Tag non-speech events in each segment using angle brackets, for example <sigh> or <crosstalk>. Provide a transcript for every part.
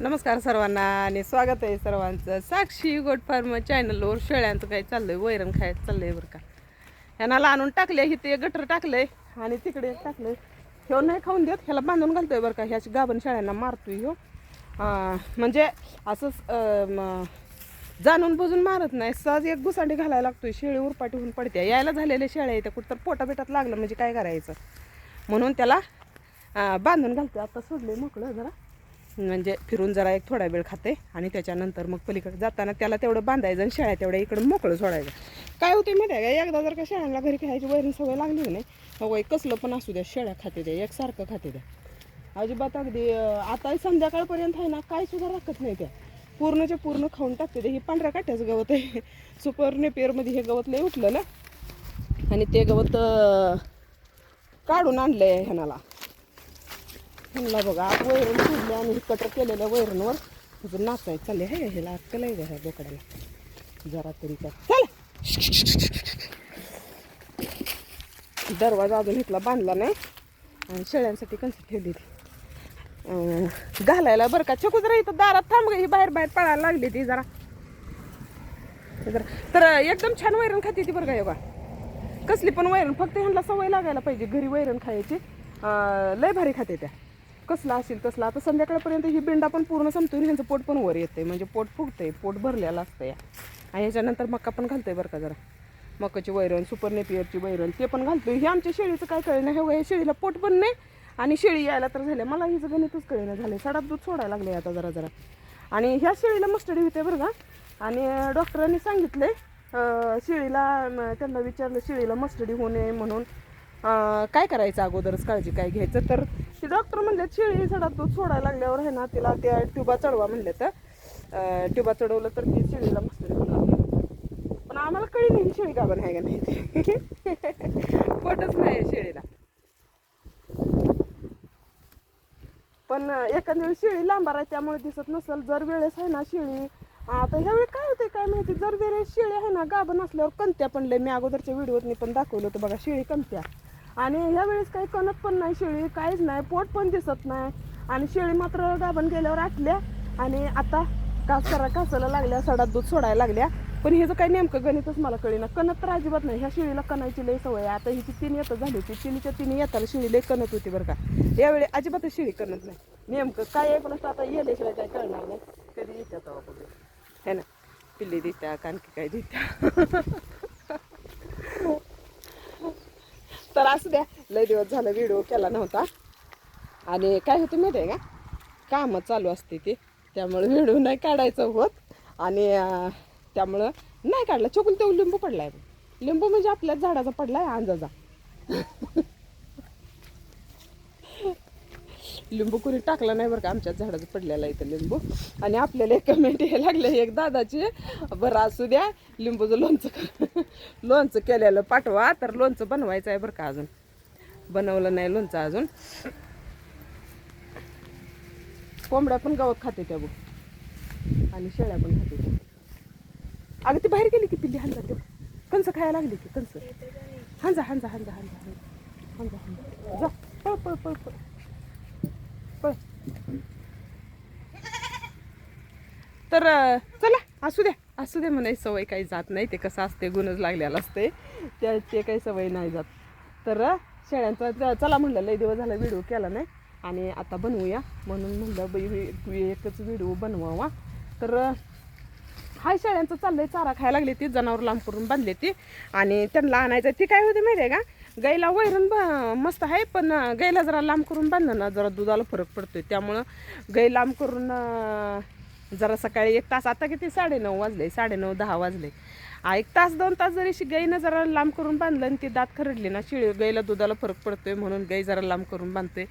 नमस्कार सर्वांना आणि स्वागत आहे सर्वांचं. साक्षी गोट फार्म चॅनलवर शेळ्यांचं काही चाललंय वैरण खायचं चाललंय बरं का. ह्यांना आणून टाकले इथे गटर टाकलंय आणि तिकडे एक टाकलंय. ह्यो नाही खाऊन देत ह्याला बांधून घालतोय बरं का. ह्याची गाभण शेळ्यांना मारतोय ह्यो. म्हणजे असंच जाणून बुजून मारत नाही. सहज एक घुसांडी घालायला लागतोय. शेळी उरपाटी होऊन पडते. यायला झालेल्या शेळ्या येत्या कुठं तर पोटा लागलं म्हणजे काय करायचं? म्हणून त्याला बांधून घालते आता सोडले मोकळं जरा. म्हणजे फिरून जरा एक थोडा वेळ खाते आणि त्याच्यानंतर मग पलीकडे जाताना त्याला तेवढं बांधायचं आणि शेळ्या तेवढ्या इकडं मोकळं सोडायचं. काय होते माहिती आहे का? एकदा जर का शेळ्यांना घरी खायची वैरण सवय लागली की नाही एक कसलं पण असू द्या शेळ्या खाते द्या एकसारखं खाते द्या. अजिबात अगदी आता संध्याकाळपर्यंत आहे ना काय सुद्धा राखत नाही त्या. पूर्णच्या पूर्ण खाऊन टाकते ते. हे पांढऱ्या काट्याचं गवत आहे. सुपर नेपियरमध्ये हे गवत लय उठलं ना. आणि ते गवत काढून आणलं आहे ह्यानाला. ह्यांना बघा वैरण सोडले आणि कटर केलेल्या वैरणवर. अजून नाचायचं चालले हे ह्याला अक्कल आहे ह्या बोकड्याला. जरा तरी काय चल. दरवाजा अजून इथला बांधला नाही. आणि शेळ्यांसाठी कंस ठेवली ती घालायला बरं का? चकू जरा इथं दारात थांब ही बाहेर बाहेर पळायला लागली ती जरा. जरा. तर एकदम छान वैरण खाते ती बरं का योगा कसली पण वैरण फक्त ह्यांना सवय लागायला पाहिजे घरी वैरण खायची. लय भारी खाते त्या. कसला असेल तसला. आता संध्याकाळपर्यंत ही बिंडा पण पूर्ण संपतो ह्यांचं पोट पण वर येते म्हणजे पोट फुगतंय पोट भरलेलं असतं या आणि ह्याच्यानंतर मक्का पण घालतोय बरं का जरा. मकाची वैरण सुपर नेपियरची वैरण ते पण घालतोय. हे आमच्या शेळीचं काय कळलं नाही हे शेळीला पोट पण नाही आणि शेळी यायला तर झाले मला हिचं गणितच कळेना झालं सडात दूध सोडायला लागले आता जरा जरा. आणि ह्या शेळीला मस्टडी होते बरं का. आणि डॉक्टरांनी सांगितले शेळीला त्यांना विचारलं शेळीला मस्टडी होऊ नये म्हणून. काय करायचं अगोदरच काळजी काय घ्यायचं? तर ती डॉक्टर म्हणले शेळी सडा दूध सोडायला लागल्यावर आहे ना तिला त्या ट्युबा चढवा म्हणले तर. ट्युबा चढवलं तर ती शेळीला मस्त पण आम्हाला कळी नाही ही शेळी गाभण आहे का नाही ते. पटच नाही आहे शेळीला पण एखाद्या वेळी शेळी लांबार आहे त्यामुळे दिसत नसेल जर वेळेस आहे ना शेळी आता ह्यावेळी काय होते काय माहिती? जर वेळेस शेळी आहे ना गाभण असल्यावर कणत्या पण लय मी अगोदरच्या व्हिडिओतनी पण दाखवलं होतं बघा शेळी कणत्या आणि ह्या वेळेस काही कणत पण नाही शेळी काहीच नाही पोट पण दिसत नाही. आणि शेळी मात्र गाभण गेल्यावर आटल्या आणि आता कासरा कासाला लागल्या सडात दूध सोडायला लागल्या. पण ह्याचं काही नेमकं गणितच मला कळेना. कणत तर अजिबात नाही. ह्या शेळीला कणायची लई सवय आता हिची तीन येतं झाली होती. तिन्हीच्या तिन्ही येताला शेळी लई कणत होती बरं का. यावेळी अजिबातच शेळी कणत नाही. नेमकं काय आहे पण आता येल्याशिवाय काय कळणार नाही. कधी येत्या तेव्हा बघू है ना? पिल्ली कारण कानकी काय देत्या. <laughs> तर असू द्या. लय दिवस झालं व्हिडिओ केला नव्हता. आणि काय होतं माहिती आहे का? कामं चालू असते ते. त्यामुळं व्हिडिओ नाही काढायचं होत. आणि त्यामुळं नाही काढला. चोकून तो लिंबू पडला आहे लिंबू म्हणजे आपल्याच झाडाचा पडला आहे अंजाचा लिंबू कुणी टाकला नाही बरं का आमच्या झाडाचं पडलेला इथं लिंबू. आणि आपल्याला एक कमेंट हे लागले एक दादाची बरं असू द्या लिंबूचं लोणचं लोणचं केलेलं पाठवा तर लोणचं बनवायचं आहे बरं का अजून. बनवलं नाही लोणचं अजून. कोंबड्या पण गवत खाते त्या बघ. आणि शेळ्या पण खाते त्या. अगं ती बाहेर गेली की पिल्ली हांजा ते कंस खायला लागली की कंस हांजा हांजा हांजा हांजा हांजा हांजा जा पळ पळ पळ पळ. पळ. तर चला असू द्या. असू द्या म्हणाय सवय काही जात नाही. ते कसं असते गुणच लागलेलं असते. त्या ते काही सवय नाही जात. तर शेळ्यांचा चला म्हणलं लई दिवस झाला व्हिडिओ केला नाही. आणि आता बनवूया. म्हणून म्हणलं बाई एकच व्हिडिओ बनवावा. तर हाय शेळ्यांचं चाललंय चारा खायला लागले ती जनावर लांब करून बांधले ती. आणि त्यांना आणायचं ती काय होते माहिती आहे का? गाईला वैरण ब- मस्त आहे पण गाईला जरा लांब करून बांधलं ना जरा दुधाला फरक पडतोय. त्यामुळं गाई लांब करून जरा सकाळी एक तास आता किती? साडेनऊ वाजले साडेनऊ दहा वाजले. आ, एक तास दोन तास जरी शि- गाईनं जरा लांब करून बांधलं आणि ती दात खरडली ना शिळी गाईला दुधाला फरक पडतोय म्हणून गाई जरा लांब करून बांधतोय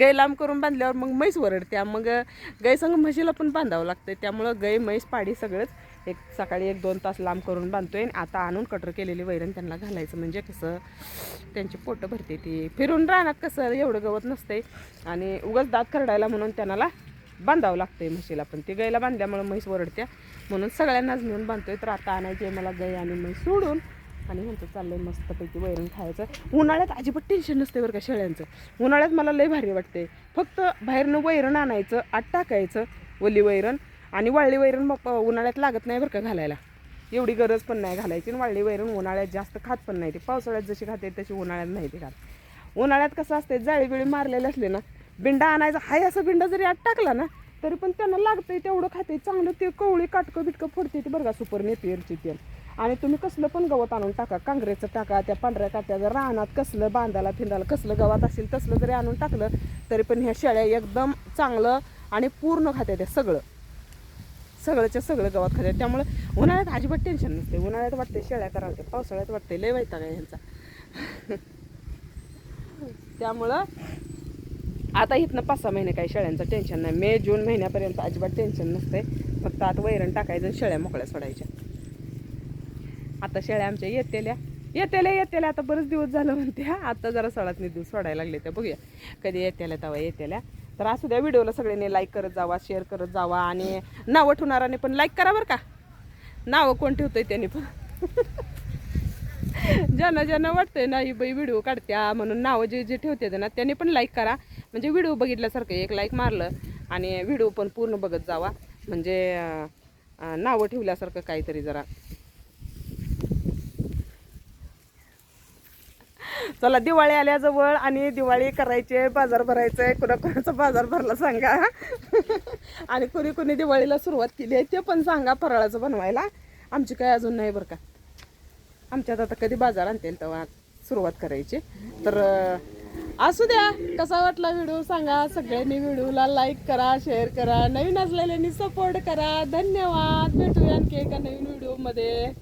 गाई लांब करून बांधल्यावर मग म्हैस वरडत्या. मग गाई संग म्हशीला पण बांधावं लागतंय. त्यामुळं गाई म्हैस पाडी सगळंच एक सकाळी एक दोन तास लांब करून बांधतोय आणि आता आणून कटर केलेली वैरण त्यांना घालायचं. म्हणजे कसं त्यांची पोटं भरते ती. फिरून राहणार कसं एवढं गवत नसतंय. आणि उगाच दात खरडायला म्हणून त्यांना बांधावं लागतंय म्हशीला पण. ते गायला बांधल्यामुळं म्हैस वरडत्या. म्हणून सगळ्यांनाच मिळून बांधतोय. तर आता आणायची आहे मला गाई आणि म्हैस सोडून. आणि ह्यांचं चाललंय मस्तपैकी वैरण खायचं. उन्हाळ्यात अजिबात टेन्शन नसते बरं का शेळ्यांचं. उन्हाळ्यात मला लय भारी वाटते फक्त बाहेरनं वैरण आणायचं आत टाकायचं ओली वैरण आणि वाळली वैरण मग उन्हाळ्यात लागत नाही बरं का घालायला. एवढी गरज पण नाही घालायची. आणि वाळली वैरण उन्हाळ्यात जास्त खात पण नाही ते. पावसाळ्यात जशी खाते तशी उन्हाळ्यात नाही ते खात. उन्हाळ्यात कसं असते जाळी बिळी मारलेले असले ना बिंडा आणायचा. हाय असं बिंडा जरी आत टाकला ना तरी पण त्यांना लागतंय तेवढं खाते. चांगलं ते कवळी काटकं बिटकं फोडते ती बरं का सुपर नेपियरची तेल. आणि तुम्ही कसलं पण गवत आणून टाका. कांग्रेचं टाका त्या पांढऱ्या काट्याचं रानात कसलं बांधाला फिंदाला कसलं गवत असेल तसलं जरी आणून टाकलं तरी पण ह्या शेळ्या एकदम चांगलं आणि पूर्ण खात्या त्या सगळं. सगळंच्या सगळं गवत खात्यात त्यामुळे उन्हाळ्यात अजिबात टेन्शन नसते उन्हाळ्यात वाटते शेळ्या करावं पावसाळ्यात वाटते लय वैताग आहे ह्यांचा <laughs> त्यामुळं आता इथनं पाच सहा महिने काही शेळ्यांचं टेन्शन नाही. मे जून महिन्यापर्यंत अजिबात टेन्शन नसते फक्त आता वैरण टाकायचं आणि शेळ्या मोकळ्या सोडायच्या. आता शेळ्या आमच्या येतेल्या. येतेल्या येतेल्या. आता बरेच दिवस झालं म्हणते हा आता जरा सळात दिवस सोडायला लागले त्या. बघूया. कधी येतेल्या तेव्हा येतेल्या. तर असू द्या व्हिडिओला सगळ्यांनी लाईक करत जावा शेअर करत जावा. आणि नावं ठेवणाराने पण लाईक करा बरं का. नावं कोण ठेवतंय त्यांनी पण. <laughs> ज्यांना ज्यांना वाटतंय ना ही बाई व्हिडिओ काढत्या म्हणून नावं जे जे ठेवते ना त्यांनी पण लाईक करा. म्हणजे व्हिडिओ बघितल्यासारखं एक लाईक मारलं आणि व्हिडिओ पण पूर्ण बघत जावा. म्हणजे नावं ठेवल्यासारखं काहीतरी जरा. चला दिवाळी आल्याजवळ आणि दिवाळी करायचे बाजार भरायचं आहे कुणा बाजार भरला सांगा. आणि कोणी कुणी दिवाळीला सुरुवात केली आहे ते पण सांगा फराळाचं बनवायला. आमची काय अजून नाही बरं का. आमच्यात आता कधी बाजार आणतील तेव्हा सुरुवात करायची. तर असू द्या. कसा वाटला व्हिडिओ सांगा. सगळ्यांनी व्हिडिओला लाईक करा शेअर करा. नवीन असलेल्यांनी सपोर्ट करा. धन्यवाद. भेटूया आणखी एका नवीन व्हिडिओमध्ये.